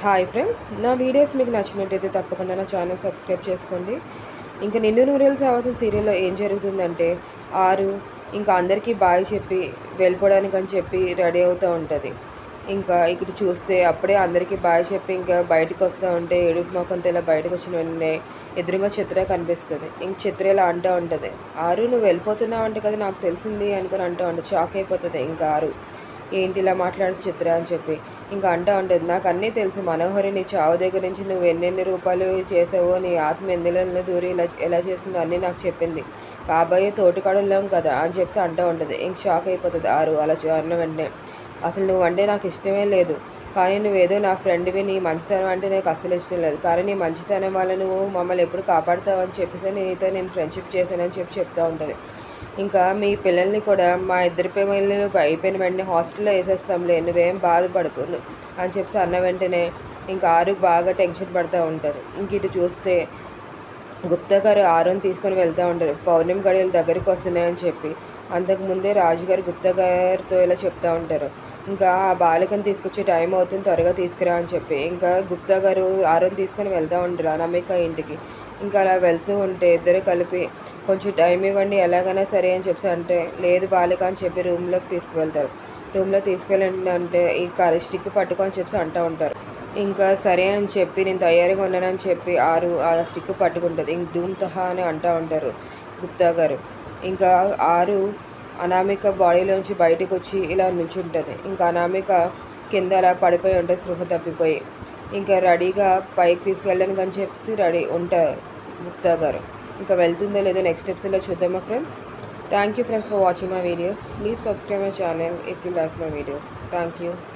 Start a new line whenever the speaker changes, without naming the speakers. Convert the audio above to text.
Hi friends నా videos మీకు నచ్చినట్టయితే తప్పకుండా నా ఛానల్ సబ్స్క్రైబ్ చేసుకోండి. ఇంకా నిండు నూరేళ్ళు సావతం సీరియల్లో ఏం జరుగుతుందంటే ఆరు ఇంకా అందరికీ బాయ్ చెప్పి వెళ్ళిపోవడానికి అని చెప్పి రెడీ అవుతూ ఉంటుంది. ఇంకా ఇక్కడ చూస్తే అప్పుడే అందరికీ బాయ్ చెప్పి ఇంకా బయటకు వస్తూ ఉంటే ఏడుపు మొఖంతో ఇలా బయటకు వచ్చిన వెంటనే ఎదురుగా చిత్ర కనిపిస్తుంది. ఇంక చిత్ర ఇలా అంటూ ఉంటుంది. ఆరు నువ్వు వెళ్ళిపోతున్నావు అంటే కదా నాకు తెలిసింది అనుకుని అంటూ ఉంటుంది షాక్ అయిపోతుంది. ఇంకా ఆరు ఏంటి ఇలా మాట్లాడు చిత్ర? అని చెప్పి ఇంకా అంటూ ఉంటుంది నాకు అన్నీ తెలుసు మనోహరి నీ చావు దగ్గర నుంచి నువ్వు ఎన్నెన్ని రూపాయలు చేసావో నీ ఆత్మ ఎందులో దూరి ఇలా ఎలా చేసిందో అన్నీ నాకు చెప్పింది. కాబోయే తోటికాడలేం కదా అని చెప్పి అంటూ ఉంటుంది. ఇంక షాక్ అయిపోతుంది ఆరు అలా చూ- అన్న వెంటనే. అసలు నువ్వు అంటే నాకు ఇష్టమే లేదు. కానీ నువ్వేదో నా ఫ్రెండ్వి నీ మంచితనం అంటే నాకు అస్సలు ఇష్టం లేదు. కానీ నీ మంచితనం వల్ల నువ్వు మమ్మల్ని ఎప్పుడు కాపాడుతావు అని చెప్పేసి నీతో నేను ఫ్రెండ్షిప్ చేశానని చెప్పి చెప్తూ ఉంటుంది. ఇంకా మీ పిల్లల్ని కూడా మా ఇద్దరి పిల్లలు అయిపోయిన వెంటనే హాస్టల్లో వేసేస్తాంలే నువ్వేం బాధపడకు అని చెప్పి అన్న వెంటనే ఇంకా ఆరు బాగా టెన్షన్ పడుతూ ఉంటారు. ఇంక ఇటు చూస్తే గుప్తా గారు ఆరుని తీసుకొని వెళ్తూ ఉంటారు. పౌర్ణమి గడియలు దగ్గరికి వస్తున్నాయని చెప్పి. అంతకుముందే రాజుగారు గుప్తా గారితో ఇలా చెప్తూ ఉంటారు. ఇంకా ఆ బాలికను తీసుకొచ్చే టైం అవుతుంది త్వరగా తీసుకురా అని చెప్పి. ఇంకా గుప్తా గారు ఆరుని తీసుకొని వెళ్తూ ఉంటారు అనమిక ఇంటికి. ఇంకా అలా వెళ్తూ ఉంటే ఇద్దరు కలిపి కొంచెం టైం ఇవ్వండి ఎలాగైనా సరే అని చెప్పి అంటే లేదు బాలిక అని చెప్పి రూమ్లోకి తీసుకువెళ్తారు. రూమ్లో తీసుకెళ్ళండి అంటే ఈ కర్రీ స్టిక్ పట్టుకొని చెప్పి అంటూ ఉంటారు. ఇంకా సరే అని చెప్పి నేను తయారుగా ఉన్నానని చెప్పి ఆరు ఆ స్టిక్ పట్టుకుంటుంది. ఇంక ధూమ్ తహా అని అంటూ ఉంటారు గుప్తా గారు. ఇంకా ఆరు అనామిక బాడీలోంచి బయటకు వచ్చి ఇలా నుంచుంటుంది. ఇంకా అనామిక కింద అలా పడిపోయి ఉంటే స్పృహ తప్పిపోయి ఇంకా రెడీగా పైకి తీసుకెళ్ళడానికి అని చెప్పేసి రెడీ ఉంటారు గుప్తా గారు. ఇంకా వెళ్తుందో లేదో నెక్స్ట్ స్టెప్స్లో చూద్దామా friend thank you friends for watching my videos please subscribe my channel if you like my videos thank you